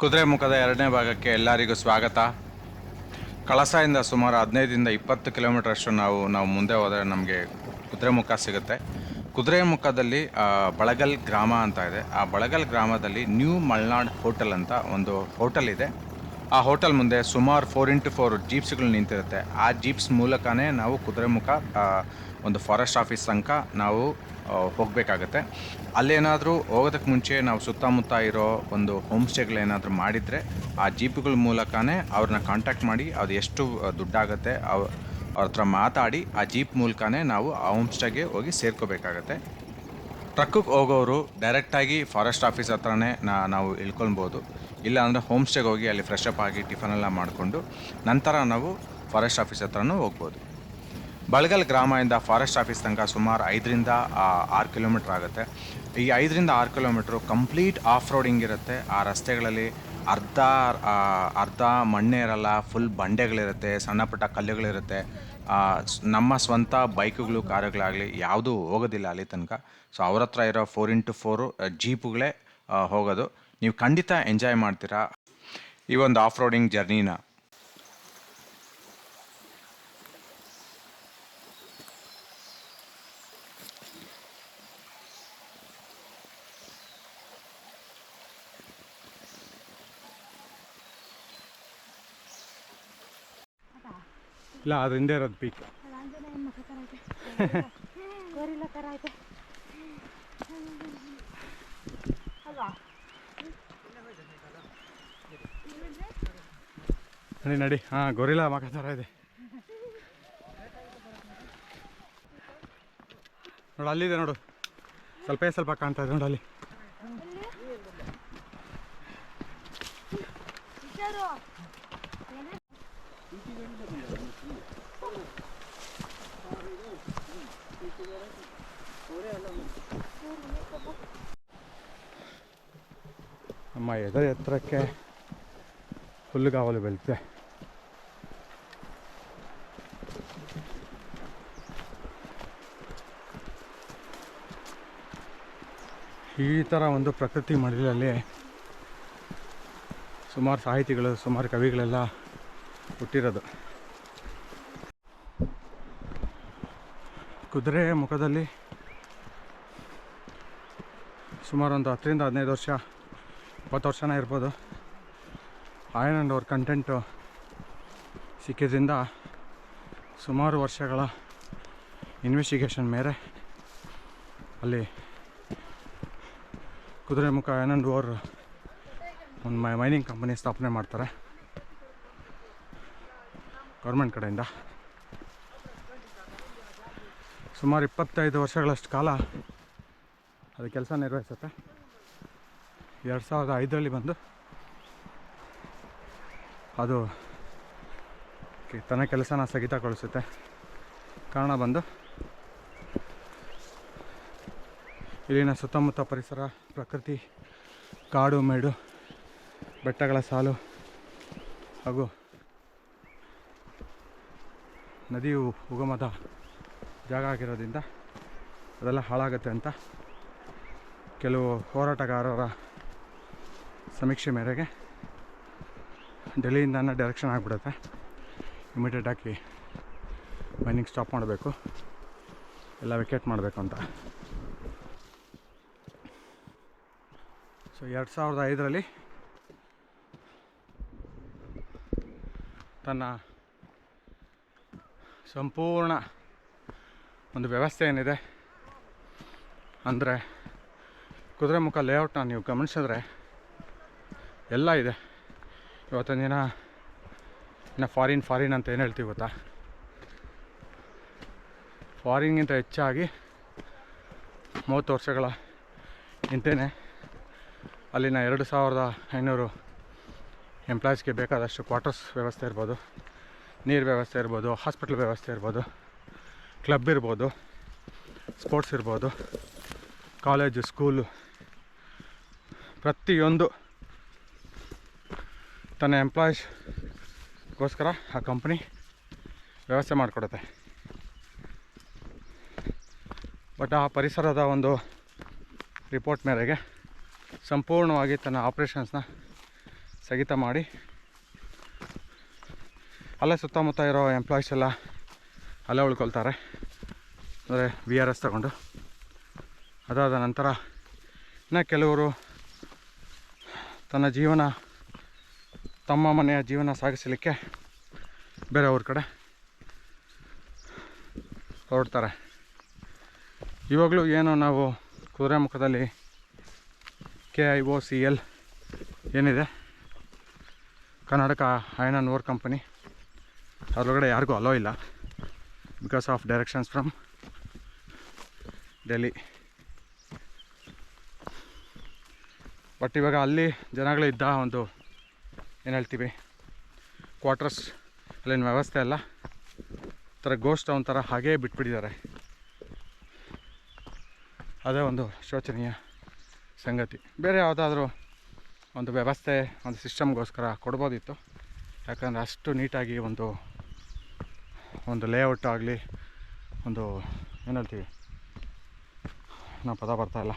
ಕುದುರೆ ಮುಖದ ಎರಡನೇ ಭಾಗಕ್ಕೆ ಎಲ್ಲರಿಗೂ ಸ್ವಾಗತ. ಕಳಸದಿಂದ ಸುಮಾರು ಹದಿನೈದರಿಂದ ಇಪ್ಪತ್ತು ಕಿಲೋಮೀಟರ್ ಅಷ್ಟು ನಾವು ನಾವು ಮುಂದೆ ಹೋದರೆ ನಮಗೆ ಕುದುರೆ ಮುಖ ಸಿಗುತ್ತೆ. ಕುದುರೆ ಮುಖದಲ್ಲಿ ಬಳಗಲ್ ಗ್ರಾಮ ಅಂತ ಇದೆ. ಆ ಬಳಗಲ್ ಗ್ರಾಮದಲ್ಲಿ ನ್ಯೂ ಮಲ್ನಾಡ್ ಹೋಟೆಲ್ ಅಂತ ಒಂದು ಹೋಟೆಲ್ ಇದೆ. ಆ ಹೋಟೆಲ್ ಮುಂದೆ ಸುಮಾರು ಫೋರ್ ಇಂಟು ಫೋರ್ ಜೀಪ್ಸ್ಗಳು ನಿಂತಿರುತ್ತೆ. ಆ ಜೀಪ್ಸ್ ಮೂಲಕನೇ ನಾವು ಕುದುರೆಮುಖ ಒಂದು ಫಾರೆಸ್ಟ್ ಆಫೀಸ್ ತನಕ ನಾವು ಹೋಗಬೇಕಾಗತ್ತೆ. ಅಲ್ಲೇನಾದರೂ ಹೋಗೋದಕ್ಕೆ ಮುಂಚೆ ನಾವು ಸುತ್ತಮುತ್ತ ಇರೋ ಒಂದು ಹೋಮ್ ಸ್ಟೇಗಳೇನಾದರೂ ಮಾಡಿದರೆ ಆ ಜೀಪ್ಗಳ ಮೂಲಕನೇ ಅವ್ರನ್ನ ಕಾಂಟ್ಯಾಕ್ಟ್ ಮಾಡಿ ಅದು ಎಷ್ಟು ದುಡ್ಡಾಗುತ್ತೆ ಅವ್, ಅವ್ರ ಹತ್ರ ಮಾತಾಡಿ ಆ ಜೀಪ್ ಮೂಲಕನೇ ನಾವು ಆ ಹೋಮ್ ಸ್ಟೇಗೆ ಹೋಗಿ ಸೇರ್ಕೋಬೇಕಾಗತ್ತೆ. ಟ್ರಕ್ಕಿಗೆ ಹೋಗೋರು ಡೈರೆಕ್ಟಾಗಿ ಫಾರೆಸ್ಟ್ ಆಫೀಸ್ ಹತ್ರನೇ ನಾವು ಇಳ್ಕೊಳ್ಬೋದು. ಇಲ್ಲ ಅಂದರೆ ಹೋಮ್ ಸ್ಟೇಗೆ ಹೋಗಿ ಅಲ್ಲಿ ಫ್ರೆಶ್ ಅಪ್ ಆಗಿ ಟಿಫನ್ ಎಲ್ಲ ಮಾಡಿಕೊಂಡು ನಂತರ ನಾವು ಫಾರೆಸ್ಟ್ ಆಫೀಸ್ ಹತ್ರನೂ ಹೋಗ್ಬೋದು. ಬಳಗಲ್ ಗ್ರಾಮದಿಂದ ಫಾರೆಸ್ಟ್ ಆಫೀಸ್ ತನಕ ಸುಮಾರು ಐದರಿಂದ ಆರು ಕಿಲೋಮೀಟ್ರ್ ಆಗುತ್ತೆ. ಈ ಐದರಿಂದ ಆರು ಕಿಲೋಮೀಟ್ರು ಕಂಪ್ಲೀಟ್ ಆಫ್ ರೋಡಿಂಗ್ ಇರುತ್ತೆ. ಆ ರಸ್ತೆಗಳಲ್ಲಿ ಅರ್ಧ ಅರ್ಧ ಮಣ್ಣೆ ಇರಲ್ಲ ಫುಲ್ ಬಂಡೆಗಳಿರುತ್ತೆ, ಸಣ್ಣ ಪುಟ್ಟ ಕಲ್ಲುಗಳಿರುತ್ತೆ. ನಮ್ಮ ಸ್ವಂತ ಬೈಕುಗಳು, ಕಾರುಗಳಾಗಲಿ ಯಾವುದೂ ಹೋಗೋದಿಲ್ಲ ಅಲ್ಲಿ ತನಕ. ಸೊ ಅವ್ರ ಹತ್ರ ಇರೋ ಫೋರ್ ಇಂಟು ಫೋರು ಜೀಪುಗಳೇ ಹೋಗೋದು. ನೀವು ಖಂಡಿತ ಎಂಜಾಯ್ ಮಾಡ್ತೀರಾ ಈ ಒಂದು ಆಫ್ ರೋಡಿಂಗ್ ಜರ್ನಿನ ಇಲ್ಲ ಅದು ಹಿಂದೆ ಇರೋದು ಪೀಕ್ ಅಲ್ವಾ ನಡಿ ನಡಿ. ಹಾಂ, ಗೊರಿಲ್ಲ ಮಕ ಇದೆ. ನೋಡು, ಅಲ್ಲಿದೆ ನೋಡು. ಸ್ವಲ್ಪ ಸ್ವಲ್ಪ ಕಾಣ್ತಾ ಇದೆ ನೋಡು ಅಲ್ಲಿ. ಅಮ್ಮ ಎದೆ ಎತ್ತರಕ್ಕೆ ಹುಲ್ಲುಗಾವಲು ಬೆಳೆದಿದೆ. ಈ ಥರ ಒಂದು ಪ್ರಕೃತಿ ಮಡಿಲಲ್ಲಿ ಸುಮಾರು ಸಾಹಿತಿಗಳು, ಸುಮಾರು ಕವಿಗಳೆಲ್ಲ ಹುಟ್ಟಿರೋದು. ಕುದುರೆ ಮುಖದಲ್ಲಿ ಸುಮಾರು ಒಂದು ಹತ್ತರಿಂದ ಹದಿನೈದು ವರ್ಷ, ಇಪ್ಪತ್ತು ವರ್ಷನ ಇರ್ಬೋದು. ಆಯನ್ ಆ್ಯಂಡ್ ಅವ್ರ ಕಂಟೆಂಟು ಸಿಕ್ಕಿದ್ರಿಂದ ಸುಮಾರು ವರ್ಷಗಳ ಇನ್ವೆಸ್ಟಿಗೇಷನ್ ಮೇಲೆ ಅಲ್ಲಿ ಕುದುರೆಮುಖ ಆಯನ್ ಆ್ಯಂಡ್ ಓರ್ ಒಂದು ಮೈ ಮೈನಿಂಗ್ ಕಂಪನಿ ಸ್ಥಾಪನೆ ಮಾಡ್ತಾರೆ. ಗೌರ್ಮೆಂಟ್ ಕಡೆಯಿಂದ. ಸುಮಾರು ಇಪ್ಪತ್ತೈದು ವರ್ಷಗಳಷ್ಟು ಕಾಲ ಅದು ಕೆಲಸ ನಿರ್ವಹಿಸುತ್ತೆ. ಎರಡು ಸಾವಿರದ ಐದರಲ್ಲಿ ಬಂದು ಅದು ತನ್ನ ಕೆಲಸನ ಸ್ಥಗಿತಗೊಳಿಸುತ್ತೆ. ಕಾರಣ ಬಂದು ಇಲ್ಲಿನ ಸುತ್ತಮುತ್ತ ಪರಿಸರ, ಪ್ರಕೃತಿ, ಕಾಡು ಮೇಡು, ಬೆಟ್ಟಗಳ ಸಾಲು ಹಾಗೂ ನದಿಯು ಉಗಮದ ಜಾಗ ಆಗಿರೋದ್ರಿಂದ ಅದೆಲ್ಲ ಹಾಳಾಗುತ್ತೆ ಅಂತ ಕೆಲವು ಹೋರಾಟಗಾರರ ಸಮೀಕ್ಷೆ ಮೇರೆಗೆ ಡೆಲ್ಲಿಯಿಂದನೇ ಡೈರೆಕ್ಷನ್ ಆಗಿಬಿಡುತ್ತೆ. ಇಮಿಡಿಯೇಟಾಗಿ ಮೈನಿಂಗ್ ಸ್ಟಾಪ್ ಮಾಡಬೇಕು. ಎಲ್ಲ ವಿಕೆಟ್ ಮಾಡಬೇಕು ಅಂತ. ಸೊ ಎರಡು ಸಾವಿರದ ಐದರಲ್ಲಿ ತನ್ನ ಸಂಪೂರ್ಣ ಒಂದು ವ್ಯವಸ್ಥೆ ಏನಿದೆ ಅಂದರೆ ಕುದುರೆಮುಖ ಲೇಔಟ್ನ ನೀವು ಗಮನಿಸಿದ್ರೆ ಎಲ್ಲ ಇದೆ. ಇವತ್ತಿನ ದಿನ ಇನ್ನು ಫಾರಿನ್ ಫಾರಿನ್ ಅಂತ ಏನು ಹೇಳ್ತೀವಿ ಗೊತ್ತಾ? ಫಾರಿನ್ಗಿಂತ ಹೆಚ್ಚಾಗಿ ಮೂವತ್ತು ವರ್ಷಗಳ ಹಿಂದೆಯೇ ಅಲ್ಲಿನ ಎರಡು ಸಾವಿರದ ಐನೂರು ಎಂಪ್ಲಾಯೀಸ್ಗೆ ಬೇಕಾದಷ್ಟು ಕ್ವಾರ್ಟರ್ಸ್ ವ್ಯವಸ್ಥೆ ಇರ್ಬೋದು, ನೀರು ವ್ಯವಸ್ಥೆ ಇರ್ಬೋದು ಹಾಸ್ಪಿಟ್ಲ್ ವ್ಯವಸ್ಥೆ ಇರ್ಬೋದು ಕ್ಲಬ್ ಇರ್ಬೋದು ಸ್ಪೋರ್ಟ್ಸ್ ಇರ್ಬೋದು ಕಾಲೇಜು ಸ್ಕೂಲು ಪ್ರತಿಯೊಂದು ತನ್ನ ಎಂಪ್ಲಾಯೀಸ್ಗೋಸ್ಕರ ಆ ಕಂಪ್ನಿ ವ್ಯವಸ್ಥೆ ಮಾಡಿಕೊಡುತ್ತೆ. ಬಟ್ ಆ ಪರಿಸರದ ಒಂದು ರಿಪೋರ್ಟ್ ಮೇರೆಗೆ ಸಂಪೂರ್ಣವಾಗಿ ತನ್ನ ಆಪ್ರೇಷನ್ಸ್ನ ಸ್ಥಗಿತ ಮಾಡಿ. ಅಲ್ಲೇ ಸುತ್ತಮುತ್ತ ಇರೋ ಎಂಪ್ಲಾಯೀಸ್ ಎಲ್ಲ ಅಲ್ಲೇ ಉಳ್ಕೊಳ್ತಾರೆ. ಅಂದರೆ ವಿ ಆರ್ ಎಸ್ ತಗೊಂಡು. ಅದಾದ ನಂತರ ಇನ್ನು ಕೆಲವರು ತನ್ನ ಜೀವನ, ತಮ್ಮ ಮನೆಯ ಜೀವನ ಸಾಗಿಸಲಿಕ್ಕೆ ಬೇರೆ ಊರ ಕಡೆ ಹೊರಡ್ತಾರೆ. ಇವಾಗಲೂ ಏನು ನಾವು ಕುದುರೆಮುಖದಲ್ಲಿ K I O C L ಏನಿದೆ? Karnataka iron and ore company. ಅದರೊಳಗಡೆ ಯಾರಿಗೂ ಅಲೋ ಇಲ್ಲ. Because of directions from Delhi but ಇವಾಗ ಅಲ್ಲಿ ಜನಗಳಿದ್ದ ಒಂದು, ಏನು ಹೇಳ್ತೀವಿ ಕ್ವಾರ್ಟರ್ಸ್ ಅಲ್ಲಿನ ವ್ಯವಸ್ಥೆ ಎಲ್ಲ ಥರ ಗೋಸ್ಟ್ ಟೌನ್ ಥರ ಹಾಗೇ ಬಿಟ್ಬಿಟ್ಟಿದ್ದಾರೆ. ಅದೇ ಒಂದು ಶೋಚನೀಯ ಸಂಗತಿ. ಬೇರೆ ಯಾವುದಾದ್ರೂ ಒಂದು ವ್ಯವಸ್ಥೆ, ಒಂದು ಸಿಸ್ಟಮ್ಗೋಸ್ಕರ ಕೊಡ್ಬೋದಿತ್ತು. ಯಾಕಂದರೆ ಅಷ್ಟು ನೀಟಾಗಿ ಒಂದು ಒಂದು ಲೇಔಟ್ ಆಗಲಿ, ಒಂದು, ಏನು ಹೇಳ್ತೀವಿ? ನಾವು ಪದ ಬರ್ತಾಯಿಲ್ಲ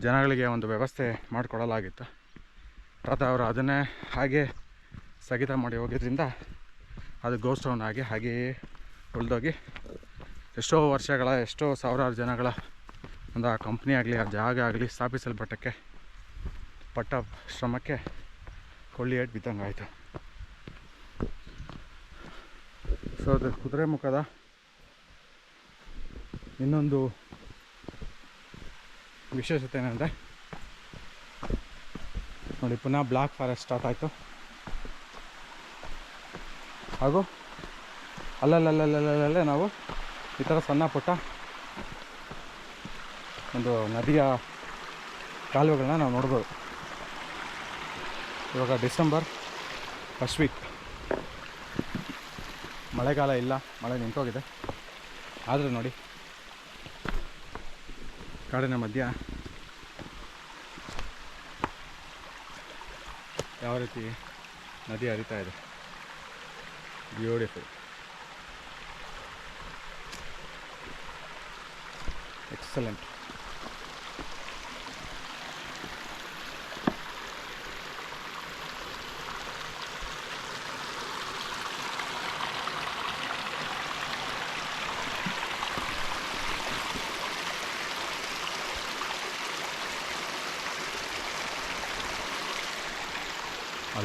ಜನಗಳಿಗೆ ಒಂದು ವ್ಯವಸ್ಥೆ ಮಾಡಿಕೊಡಲಾಗಿತ್ತು. ಆದರೆ ಅವರು ಅದನ್ನೇ ಹಾಗೆ ಸ್ಥಗಿತ ಮಾಡಿ ಹೋಗಿದ್ದರಿಂದ ಅದು ಗೋಸ್ಟ್ ಟೌನ್ ಆಗಿ ಹಾಗೆಯೇ ಉಳಿದೋಗಿ ಎಷ್ಟೋ ವರ್ಷಗಳ, ಎಷ್ಟೋ ಸಾವಿರಾರು ಜನಗಳ ಒಂದು ಆ ಕಂಪ್ನಿ ಆಗಲಿ, ಆ ಜಾಗ ಆಗಲಿ ಸ್ಥಾಪಿಸಲ್ಪಟ್ಟಕ್ಕೆ ಪಟ್ಟ ಶ್ರಮಕ್ಕೆ ಕೊಳ್ಳಿ ಏಟ್ ಬಿದ್ದಂಗೆ ಆಯಿತು. ಸೊ ಅದು ಕುದುರೆ ಮುಖದ ಇನ್ನೊಂದು ವಿಶೇಷತೆ ಏನಂದರೆ ನೋಡಿ, ಪುನಃ ಬ್ಲ್ಯಾಕ್ ಫಾರೆಸ್ಟ್ ಸ್ಟಾರ್ಟ್ ಆಯಿತು. ಹಾಗೂ ಅಲ್ಲಲ್ಲಲ್ಲಲ್ಲಲ್ಲೇ ನಾವು ಈ ಥರ ಸಣ್ಣ ಪುಟ್ಟ ಒಂದು ನದಿಯ ಕಾಲುವೆಗಳನ್ನ ನಾವು ನೋಡ್ಬೋದು. ಇವಾಗ ಡಿಸೆಂಬರ್ ಫಸ್ಟ್ ವೀಕ್ ಮಳೆಗಾಲ ಇಲ್ಲ, ಮಳೆ ನಿಂತೋಗಿದೆ. ಆದರೂ ನೋಡಿ. ಕಾಡಿನ ಮಧ್ಯ ಯಾವ ರೀತಿ ನದಿ ಹರಿತಾ ಇದೆ. ಬ್ಯೂಟಿಫುಲ್ ಎಕ್ಸಲೆಂಟ್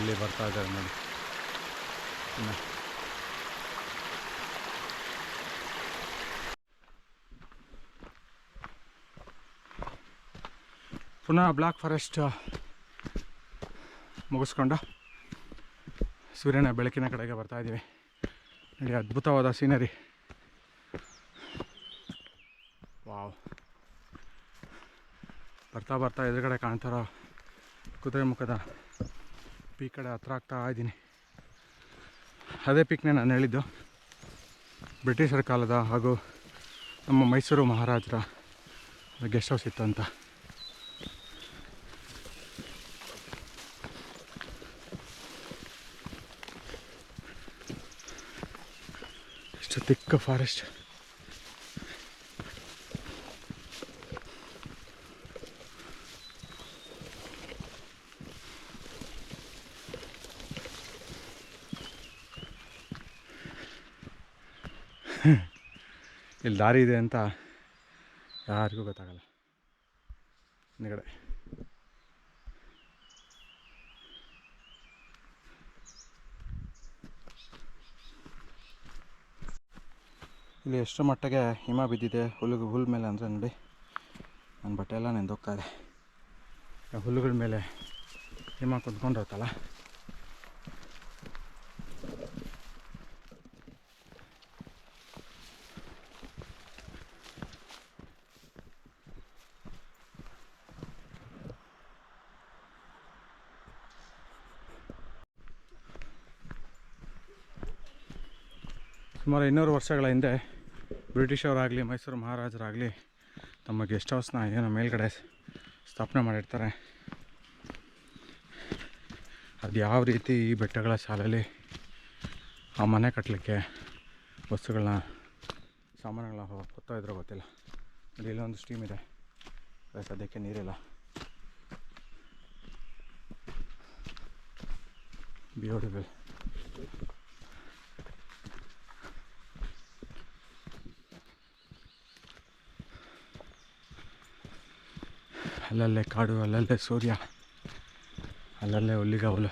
ಅಲ್ಲಿ ಬರ್ತಾ ಇದ್ದಾರೆ ನೋಡಿ. ಪುನಃ ಬ್ಲ್ಯಾಕ್ ಫಾರೆಸ್ಟ್ ಮುಗಿಸ್ಕೊಂಡು. ಸೂರ್ಯನ ಬೆಳಕಿನ ಕಡೆಗೆ ಬರ್ತಾ ಇದ್ದೀವಿ. ನೋಡಿ, ಅದ್ಭುತವಾದ ಸೀನರಿ. ವಾವ್. ಬರ್ತಾ ಬರ್ತಾ ಎದುರುಗಡೆ ಕಾಣ್ತಾರೋ ಕುದುರೆ ಮುಖದ ಪೀಕ್ ಕಡೆ ಹತ್ರ ಆಗ್ತಾ ಇದ್ದೀನಿ. ಅದೇ ಪೀಕ್ನೇ ನಾನು ಹೇಳಿದ್ದು. ಬ್ರಿಟಿಷರ ಕಾಲದ ಹಾಗೂ ನಮ್ಮ ಮೈಸೂರು ಮಹಾರಾಜರ ಗೆಸ್ಟ್ ಹೌಸ್ ಇತ್ತು ಅಂತ. ಇಷ್ಟು ತಿಕ್ಕ ಫಾರೆಸ್ಟ್ ಇಲ್ಲಿ ದಾರಿ ಇದೆ ಅಂತ ಯಾರಿಗೂ ಗೊತ್ತಾಗಲ್ಲ. ಹಿಂದ್ಗಡೆ ಇಲ್ಲಿ ಎಷ್ಟು ಮಟ್ಟಿಗೆ ಹಿಮ ಬಿದ್ದಿದೆ, ಹುಲ್ಲು, ಹುಲ್ ಮೇಲೆ ಅಂದರೆ ನೋಡಿ. ನನ್ನ ಬಟ್ಟೆ ಎಲ್ಲ ನೆಂದೋಗ್ತಾ ಇದೆ. ಹುಲ್ಲುಗಳ ಮೇಲೆ ಹಿಮ ಕುಂತ್ಕೊಂಡಿರುತ್ತಲ್ಲ ಸುಮಾರು ಇನ್ನೂರು ವರ್ಷಗಳ ಹಿಂದೆ ಬ್ರಿಟಿಷವರಾಗಲಿ, ಮೈಸೂರು ಮಹಾರಾಜರಾಗಲಿ ತಮ್ಮ ಗೆಸ್ಟ್ ಹೌಸ್ನ ಏನೋ ಮೇಲ್ಗಡೆ ಸ್ಥಾಪನೆ ಮಾಡಿರ್ತಾರೆ. ಅದು ಯಾವ ರೀತಿ ಈ ಬೆಟ್ಟಗಳ ಶಾಲೆಯಲ್ಲಿ ಆ ಮನೆ ಕಟ್ಟಲಿಕ್ಕೆ ವಸ್ತುಗಳನ್ನ ಸಾಮಾನುಗಳನ್ನ ಕೊಡ್ತಾ ಇದ್ರೋ ಗೊತ್ತಿಲ್ಲ. ಅಲ್ಲಿ ಇಲ್ಲೊಂದು ಸ್ಟೀಮ್ ಇದೆ. ಸದ್ಯಕ್ಕೆ ನೀರಿಲ್ಲ. ಬ್ಯೂಟಿಫುಲ್ ಅಲ್ಲಲ್ಲೇ ಕಾಡು, ಅಲ್ಲಲ್ಲೇ ಸೂರ್ಯ, ಅಲ್ಲಲ್ಲೇ ಹುಲ್ಲಿಗಾವಲು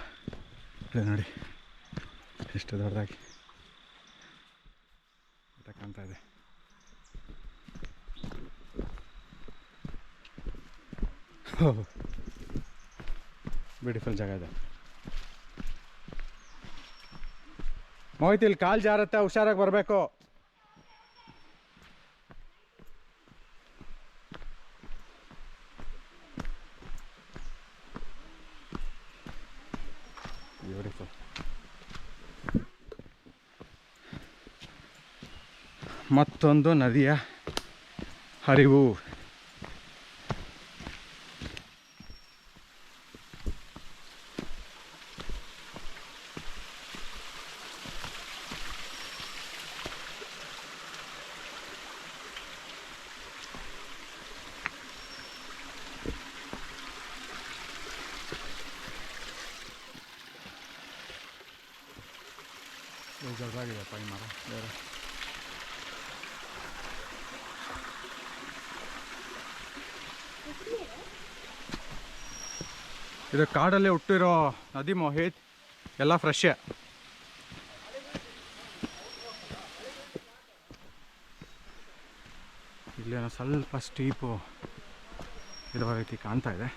ನೋಡಿ, ಎಷ್ಟು ದೊಡ್ಡದಾಗಿ ಕಾಣ್ತಾ ಇದೆ. ಬ್ಯೂಟಿಫುಲ್ ಜಾಗ ಇದೆ. ಮೋಹಿತ್, ಇಲ್ಲಿ ಕಾಲು ಜಾರತ್ತೆ, ಹುಷಾರಾಗಿ ಬರಬೇಕು ಬ್ಯೂಟಿಫುಲ್ ಮತ್ತೊಂದು ನದಿಯ ಹರಿವು. ದೊಡ್ಡದಾಗಿದೆಪ್ಪ ಈ ಮರ ಬೇರೆ ಇದು ಕಾಡಲ್ಲಿ ಹುಟ್ಟಿರೋ ನದಿ ಮೋಹಿತ್. ಎಲ್ಲ ಫ್ರೆಶ್ ಇಲ್ಲೇನೋ ಸ್ವಲ್ಪ ಸ್ಟೀಪು ಇರೋ ರೀತಿ ಕಾಣ್ತಾ ಇದೆ.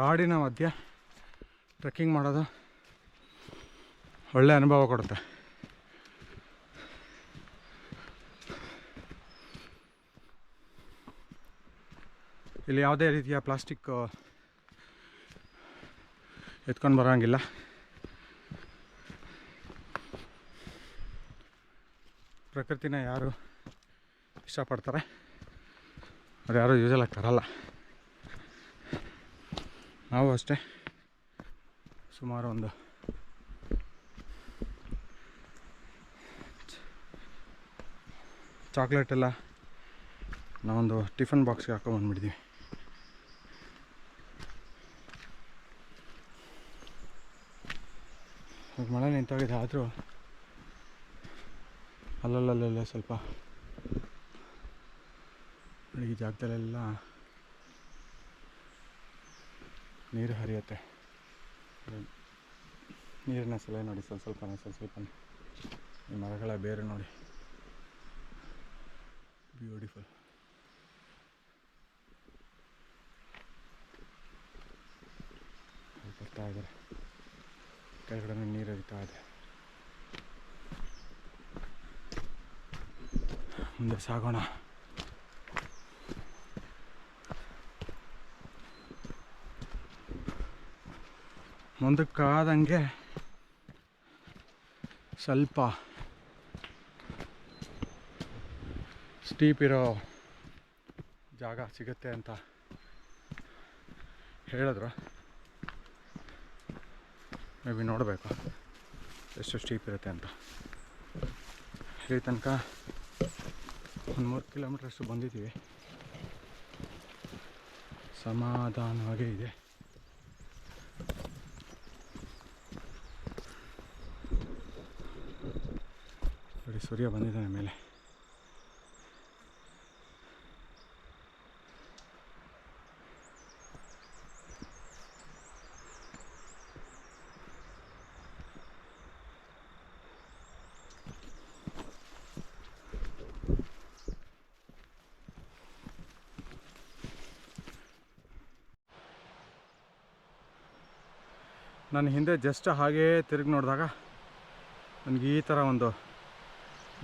ಕಾಡಿನ ಮಧ್ಯ ಟ್ರೆಕ್ಕಿಂಗ್ ಮಾಡೋದು ಒಳ್ಳೆ ಅನುಭವ ಕೊಡುತ್ತೆ. ಇಲ್ಲಿ ಯಾವುದೇ ರೀತಿಯ ಪ್ಲಾಸ್ಟಿಕ್ ಎತ್ಕೊಂಡು ಬರೋಂಗಿಲ್ಲ. ಪ್ರಕೃತಿನ ಯಾರು ಇಷ್ಟಪಡ್ತಾರೆ, ಅದು ಯಾರು ಯೂಸಲ್ಲ ತರಲ್ಲ. ನಾವು ಅಷ್ಟೇ. ಸುಮಾರು ಒಂದು ಚಾಕ್ಲೇಟ್ ಎಲ್ಲ ನಾವೊಂದು ಟಿಫನ್ ಬಾಕ್ಸ್ಗೆ ಹಾಕೊಂಡ್ಬಂದ್ಬಿಟ್ಟಿದ್ವಿ ಮಳೆ ನಿಂತೋಗಿದೆ, ಆದರೂ ಅಲ್ಲಲ್ಲಲ್ಲೆಲ್ಲ ಸ್ವಲ್ಪ ಈ ಜಾಗದಲ್ಲೆಲ್ಲ ನೀರು ಹರಿಯುತ್ತೆ. ನೀರಿನ ಸಲಹೆ ನೋಡಿ ಸ್ವಲ್ಪ ಸ್ವಲ್ಪನೇ ಸ್ವಲ್ಪ ಸ್ವಲ್ಪನೇ ಈ ಮರಗಳ ಬೇರು ನೋಡಿ. ಬ್ಯೂಟಿಫುಲ್ ಬರ್ತಾ ಇದ್ದಾರೆ ಕೆಳಗಡೆ ನೀರು ಹರಿತಾ ಇದೆ. ಮುಂದೆ ಸಾಗೋಣ. ಮುಂದಕ್ಕಾದಂಗೆ ಸ್ವಲ್ಪ ಸ್ಟೀಪ್ ಇರೋ ಜಾಗ ಸಿಗುತ್ತೆ ಅಂತ ಹೇಳಿದ್ರು. ಮೇ ಬಿ ನೋಡಬೇಕು ಎಷ್ಟು ಸ್ಟೀಪ್ ಇರುತ್ತೆ ಅಂತ. ಇಲ್ಲಿ ತನಕ ಒಂದು ಮೂರು ಕಿಲೋಮೀಟ್ರಷ್ಟು ಬಂದಿದ್ದೀವಿ. ಸಮಾಧಾನವಾಗೇ ಇದೆ ನೋಡಿ ಸೂರ್ಯ ಬಂದಿದ್ದಾನೆ ಮೇಲೆ. ನಾನು ಹಿಂದೆ ಜಸ್ಟ್ ಹಾಗೇ ತಿರುಗಿ ನೋಡಿದಾಗ ನನಗೆ ಈ ಥರ ಒಂದು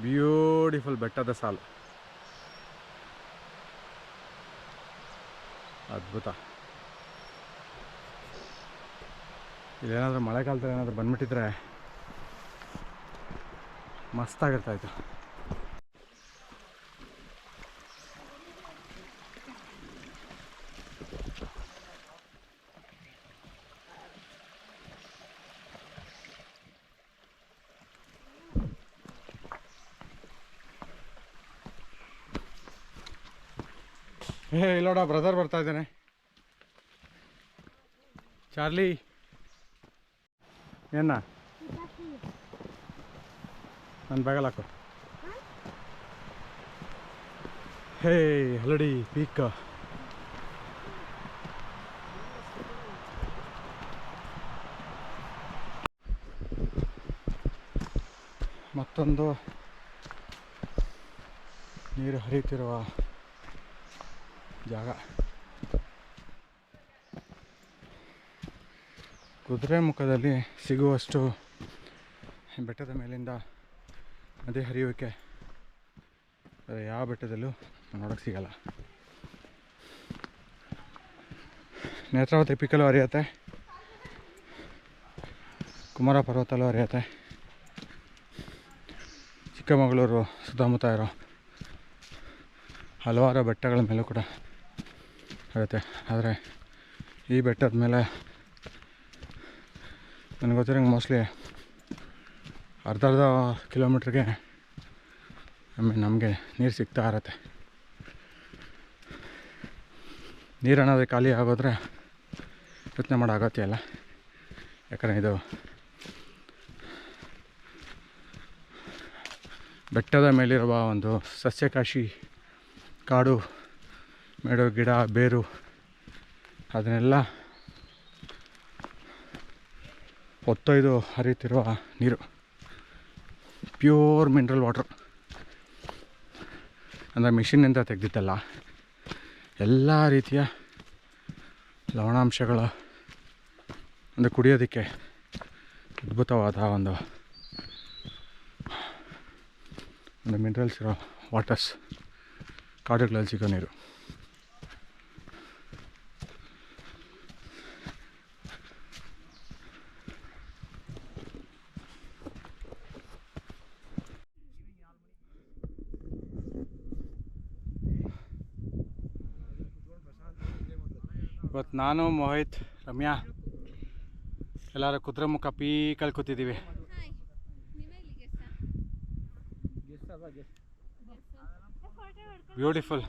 ಬ್ಯೂಟಿಫುಲ್ ಬೆಟ್ಟದ ಸಾಲು. ಅದ್ಭುತ. ಇಲ್ಲೇನಾದರೂ ಮಳೆಗಾಲದಲ್ಲಿ ಏನಾದರೂ ಬಂದ್ಬಿಟ್ಟಿದ್ರೆ ಮಸ್ತಾಗಿರ್ತಾಯಿತ್ತು ಇಲ್ಲೋಡ ಬ್ರದರ್ ಬರ್ತಾ ಇದ್ದಾನೆ. ಚಾರ್ಲಿ. ಏನ? ನನ್ನ ಬ್ಯಾಗಲ್ಲಿ ಹಾಕು. ಹೇ, ಹಲಡಿ, ಪೀಕ. ಮತ್ತೊಂದು ನೀರು ಹರಿಯುತ್ತಿರುವ ಜಾಗ. ಕುದುರೆ ಮುಖದಲ್ಲಿ ಸಿಗುವಷ್ಟು ಬೆಟ್ಟದ ಮೇಲಿಂದ ನದಿ ಹರಿಯುವಿಕೆ ಯಾವ ಬೆಟ್ಟದಲ್ಲೂ ನೋಡೋಕೆ ಸಿಗಲ್ಲ. ನೇತ್ರಾವತಿ ಪಿಕ್ಕಲ್ಲೂ ಹರಿಯತ್ತೆ. ಕುಮಾರ ಪರ್ವತಲ್ಲೂ ಹರಿಯತ್ತೆ. ಚಿಕ್ಕಮಗಳೂರು ಸುತ್ತಮುತ್ತ ಇರೋ ಹಲವಾರು ಬೆಟ್ಟಗಳ ಮೇಲೂ ಕೂಡ ಇರುತ್ತೆ ಆದರೆ ಈ ಬೆಟ್ಟದ ಮೇಲೆ ನನಗೆ ಗೊತ್ತಿರೋಂಗೆ ಮೋಸ್ಟ್ಲಿ ಅರ್ಧ ಅರ್ಧ ಕಿಲೋಮೀಟ್ರಿಗೆ ಆಮೇಲೆ ನಮಗೆ ನೀರು ಸಿಗ್ತಾ ಇರತ್ತೆ. ನೀರು ಅನ್ನೋದೇ ಖಾಲಿ ಆಗೋದ್ರೆ ಯೋಚನೆ ಮಾಡೋ ಅಗತ್ಯ ಇಲ್ಲ. ಯಾಕಂದರೆ ಇದು ಬೆಟ್ಟದ ಮೇಲಿರುವ ಒಂದು ಸಸ್ಯಕಾಶಿ ಕಾಡು ಮೇಡು ಗಿಡ, ಬೇರು, ಅದನ್ನೆಲ್ಲ ಒತ್ತೊಯ್ದು ಹರಿಯುತ್ತಿರುವ ನೀರು. Pure mineral water. ಅಂದರೆ ಮಿಷಿನಿಂದ ತೆಗೆದಿತ್ತಲ್ಲ ಎಲ್ಲ ರೀತಿಯ ಲವಣಾಂಶಗಳ ಒಂದು ಕುಡಿಯೋದಕ್ಕೆ ಅದ್ಭುತವಾದ ಒಂದು ಒಂದು ಮಿನರಲ್ಸ್ ಇರೋ ವಾಟರ್ಸ್ ಕಾಡುಗಳಲ್ಲಿ ಸಿಗೋ ನೀರು. ನಾನು ಮೋಹಿತ್ ರಮ್ಯಾ. ಎಲ್ಲರೂ ಕುದುರೆಮುಖ ಪೀಕಲ್ ಕೂತಿದ್ದೀವಿ ಬ್ಯೂಟಿಫುಲ್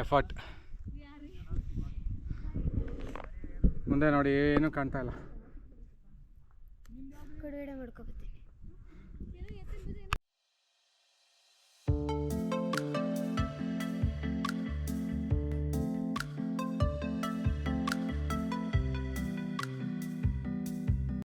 ಎಫರ್ಟ್ ಮುಂದೆ ನೋಡಿ ಏನು ಕಾಣ್ತಾ ಇಲ್ಲ. ಮಾಡ್ಕೋಬೇಕು